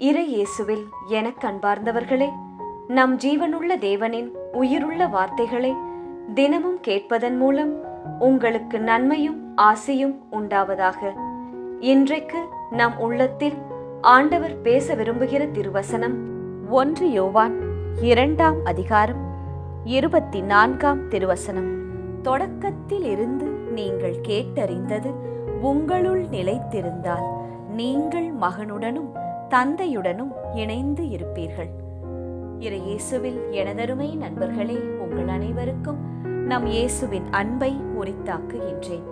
இறை இயேசுவில் எனக் அன்பார்ந்தவர்களே நம் ஜீவனுள்ள தேவனின் உயிருள்ள வார்த்தைகளை தினமும் கேட்பதன் மூலம் உங்களுக்கு நன்மையும் ஆசையும் உண்டாவதாக. இன்றைக்கு நம் உள்ளத்தில் ஆண்டவர் பேச விரும்புகிற திருவசனம் ஒன்று யோவான் இரண்டாம் அதிகாரம் இருபத்தி நான்காம் திருவசனம். தொடக்கத்தில் இருந்து நீங்கள் கேட்டறிந்தது உங்களுள் நிலைத்திருந்தால் நீங்கள் மகனுடனும் தந்தையுடனும் இணைந்து இருப்பீர்கள். இறை இயேசுவில் எனதருமை நண்பர்களே உங்கள் அனைவருக்கும் நம் இயேசுவின் அன்பை உரித்தாக்குகின்றேன்.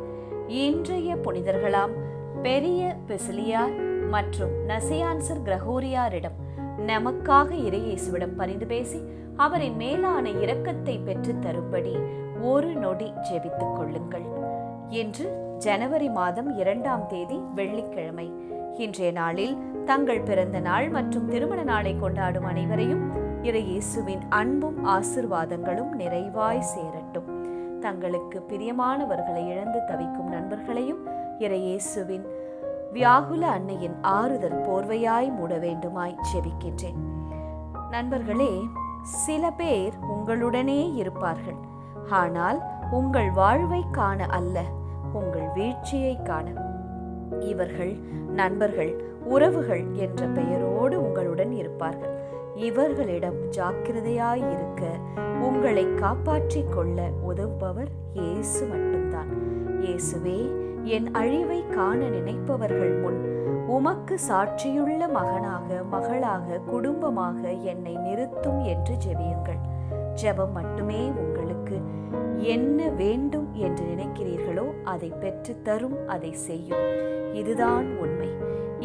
இன்றைய புனிதர்களாம் பெரிய பெசிலியார் மற்றும் நசியான்சர் கிரகோரியாரிடம் நமக்காக இறை இயேசுவிடம் பரிந்து பேசி அவரின் மேலான இரக்கத்தை பெற்றுத் தரும்படி ஒரு நொடி ஜெபித்துக் கொள்ளுங்கள். இன்று ஜனவரி மாதம் இரண்டாம் தேதி வெள்ளிக்கிழமை. இன்றைய நாளில் தங்கள் பிறந்த நாள் மற்றும் திருமண நாளை கொண்டாடும் அனைவரையும் இறையேசுவின் அன்பும் ஆசிர்வாதங்களும் நிறைவாய் சேரட்டும். தங்களுக்கு பிரியமானவர்களை இழந்து தவிக்கும் நண்பர்களையும் இறையேசுவின் வியாகுல அன்னையின் ஆறுதல் போர்வையாய் மூட வேண்டுமாய் ஜெபிக்கின்றேன் நண்பர்களே சில பேர் உங்களுடனே இருப்பார்கள். ஆனால் உங்கள் வாழ்வை காண அல்ல உங்கள் வீழ்ச்சியை காண. இவர்கள் நண்பர்கள் உறவுகள் என்ற பெயரோடு உங்களுடன் இருப்பார்கள். இவர்களிடம் ஜாக்கிரதையாய் இருக்க உங்களை காப்பாற்றிக் கொள்ள உதவுபவர் இயேசு மட்டும்தான். இயேசுவே என் அழிவை காண நினைப்பவர்கள் முன் உமக்கு சாட்சியுள்ள மகனாக மகளாக குடும்பமாக என்னை நிறுத்தும் என்று ஜெபியுங்கள். ஜெபம் மட்டுமே உங்களுக்கு என்ன வேண்டும் என்று நினைக்கிறீர்களோ அதை பெற்று தரும் அதை செய்யும். இதுதான் உண்மை.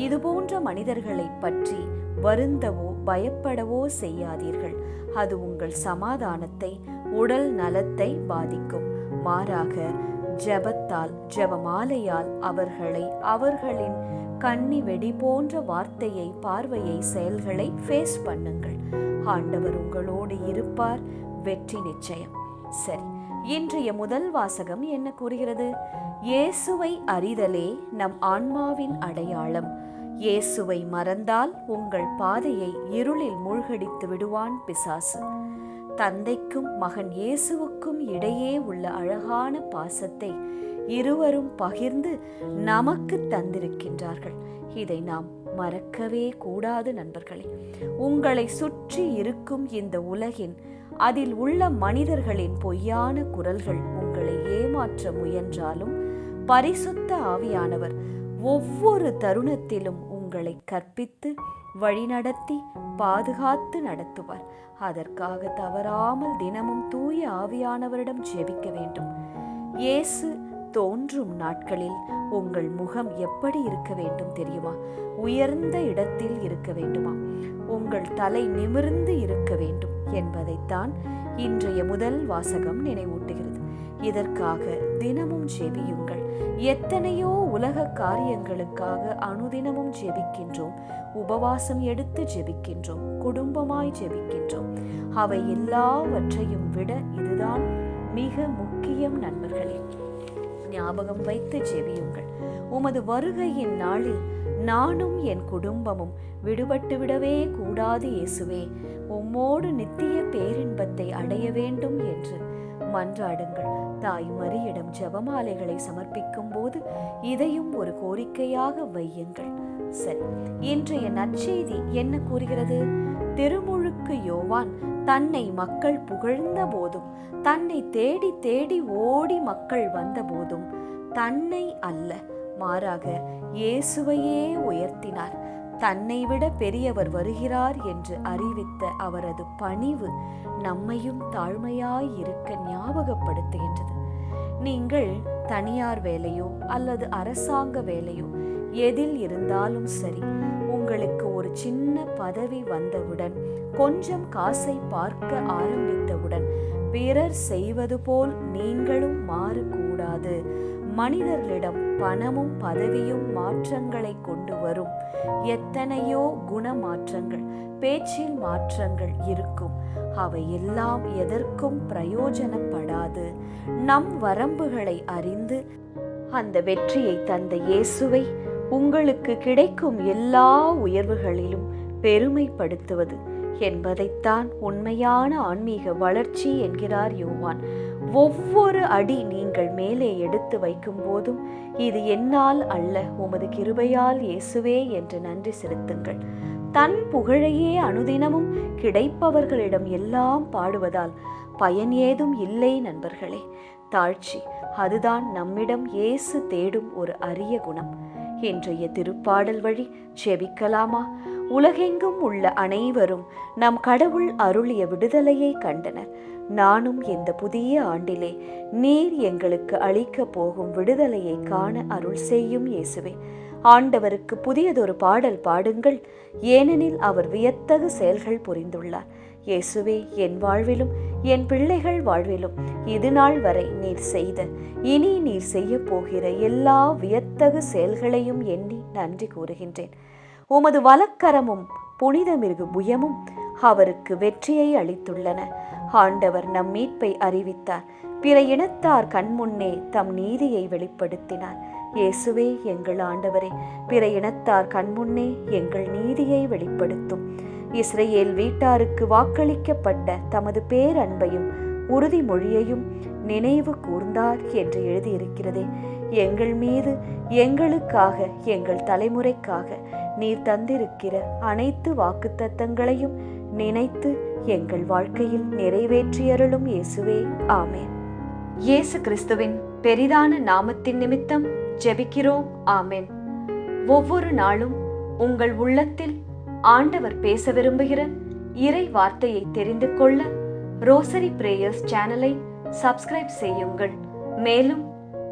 இதுபோன்ற மனிதர்களை பற்றி வருந்தவோ பயப்படவோ செய்யாதீர்கள். அது உங்கள் சமாதானத்தை உடல் நலத்தை பாதிக்கும். மாறாக ஜெபத்தால் ஜபமாலையால் அவர்களை அவர்களின் கண்ணி வெடி போன்ற வார்த்தையை பார்வையை செயல்களை ஃபேஸ் பண்ணுங்கள். ஆண்டவர் உங்களோடு இருப்பார். வெற்றி நிச்சயம். சரி இன்றைய முதல் வாசகம் என்ன கூறுகிறது? இயேசுவை அறிதலே நம் ஆன்மாவின் அடையாளம். இயேசுவை மறந்தால் உங்கள் பாதையை இருளில் மூழ்கடித்து விடுவான் பிசாசு. தந்தைக்கும் மகன் இயேசுவுக்கும் இடையே உள்ள அழகான பாசத்தை இருவரும் பகிர்ந்து நமக்கு தந்திருக்கின்றார்கள். இதை நாம் மறக்கவே கூடாது நண்பர்களே. உங்களை சுற்றி இருக்கும் இந்த உலகின் அதில் உள்ள மனிதர்களின் பொய்யான குரல்கள் உங்களை ஏமாற்ற முயன்றாலும் பரிசுத்த ஆவியானவர் ஒவ்வொரு தருணத்திலும் உங்களை கற்பித்து வழிநடத்தி பாதுகாத்து நடத்துவார். அதற்காக தவறாமல் தினமும் தூய ஆவியானவரிடம் ஜெபிக்க வேண்டும். இயேசு தோன்றும் நாட்களில் உங்கள் முகம் எப்படி இருக்க வேண்டும் தெரியுமா? உயர்ந்த இடத்தில் இருக்க வேண்டுமா? உங்கள் தலை நிமிர்ந்து இருக்க வேண்டும். என்பதைத்தான் இன்றைய முதல் வாசகம் நினைவூட்டுகிறது. இதற்காக தினமும் ஜெபியுங்கள். எத்தனையோ உலக காரியங்களுக்காக அனுதினமும் ஜெபிக்கின்றோம். உபவாசம் எடுத்து ஜெபிக்கின்றோம். குடும்பமாய் ஜெபிக்கின்றோம். அவை எல்லாவற்றையும் விட இதுதான் மிக முக்கியம் நண்பர்களே. ஞாபகம் வைத்து ஜெபியுங்கள். உமது வருகையின் நாளில் நானும் என் குடும்பமும் விடுபட்டு விடவே கூடாது இயேசுவே. உம்மோடு நித்திய பேரின்பத்தை அடைய வேண்டும் என்று மன்றாடுங்கள். தாய் மரியிடம் ஜெபமாலைகளை சமர்ப்பிக்கும் போது இதையும் ஒரு கோரிக்கையாக வையுங்கள். சரி இன்றைய நற்செய்தி என்ன கூறுகிறது? திருமுழுக்கு யோவான் தன்னை மக்கள் புகழ்ந்த போதும் தன்னை தேடி தேடி ஓடி மக்கள் வந்த போதும் தன்னை அல்ல மாறாக இயேசுவையே உயர்த்தினார். தன்னை விட பெரியவர் வருகிறார் என்று அறிவித்த அவரது பணிவு நம்மையும் தாழ்மையாய் இருக்க ஞாபகப்படுத்துகின்றது. நீங்கள் தனியார் வேலையோ அல்லது அரசாங்க வேலையோ எதில் இருந்தாலும் சரி உங்களுக்கு ஒரு சின்ன பதவி வந்தவுடன் கொஞ்சம் காசை பார்க்க ஆரம்பித்தவுடன் பிறர் செய்வது போல் நீங்களும் மாறக்கூடாது. மனிதர்களிடம் பணமும் பதவியும் மாற்றங்களை கொண்டு வரும். எத்தனையோ குண மாற்றங்கள் பேச்சில் மாற்றங்கள் இருக்கும். அவை எல்லாம் எதற்கும் பிரயோஜனப்படாது. நம் வரம்புகளை அறிந்து அந்த வெற்றியை தந்த இயேசுவை உங்களுக்கு கிடைக்கும் எல்லா உயர்வுகளிலும் பெருமைப்படுத்துவது என்பதைத்தான் உண்மையான ஆன்மீக வளர்ச்சி என்கிறார் யோவான். ஒவ்வொரு அடி நீங்கள் மேலே எடுத்து வைக்கும் போதும் இது என்னால் அல்ல உமது கிருபையால் இயேசுவே என்று நன்றி செலுத்துங்கள். தன் புகழையே அனுதினமும் கிடைப்பவர்களிடம் எல்லாம் பாடுவதால் பயன் ஏதும் இல்லை நண்பர்களே. தாழ்ச்சி அதுதான் நம்மிடம் இயேசு தேடும் ஒரு அரிய குணம். இன்றைய திருப்பாடல் வழி செபிக்கலாமா? உலகெங்கும் உள்ள அனைவரும் நம் கடவுள் அருளிய விடுதலையை கண்டனர். நானும் இந்த புதிய ஆண்டிலே நீர் எங்களுக்கு அளிக்கப் போகும் விடுதலையை காண அருள் செய்யும் இயேசுவே. ஆண்டவருக்கு புதியதொரு பாடல் பாடுங்கள். ஏனெனில் அவர் வியத்தகு செயல்கள் புரிந்துள்ளார். இயேசுவே என் வாழ்விலும் என் பிள்ளைகள் வாழ்விலும் இது நாள் வரை நீர் செய்த இனி நீர் செய்ய போகிற எல்லா வியத்தகு செயல்களையும் எண்ணி நன்றி கூறுகின்றேன். உமது வலக்கரமும் புனிதமிருகு புயமும் அவருக்கு வெற்றியை அளித்துள்ளன. ஆண்டவர் நம் மீட்பை அறிவித்தார். பிற இனத்தார் கண்முன்னே தம் நீதியை வெளிப்படுத்தினார். இயேசுவே எங்கள் ஆண்டவரே பிற இனத்தார் கண்முன்னே எங்கள் நீதியை வெளிப்படுத்தும். இஸ்ரேல் வீட்டாருக்கு வாக்களிக்கப்பட்ட தமது பேரன்பையும் உறுதிமொழியையும் நினைவு கூர்ந்தார் என்று எழுதியிருக்கிறதே. எங்கள் மீது எங்களுக்காக எங்கள் தலைமுறைக்காக நீர் தந்திருக்கிற அனைத்து வாக்குத்தத்தங்களையும் நினைத்து எங்கள் வாழ்க்கையில் நிறைவேற்றியருளும் இயேசுவே. ஆமேன். இயேசு கிறிஸ்துவின் பெரிதான நாமத்தின் நிமித்தம் ஜெபிக்கிறோம். ஆமேன். ஒவ்வொரு நாளும் உங்கள் உள்ளத்தில் ஆண்டவர் பேச விரும்புகிற இறை வார்த்தையை தெரிந்து கொள்ள ரோசரி பிரேயர்ஸ் சேனலை சப்ஸ்கிரைப் செய்யுங்கள். மேலும்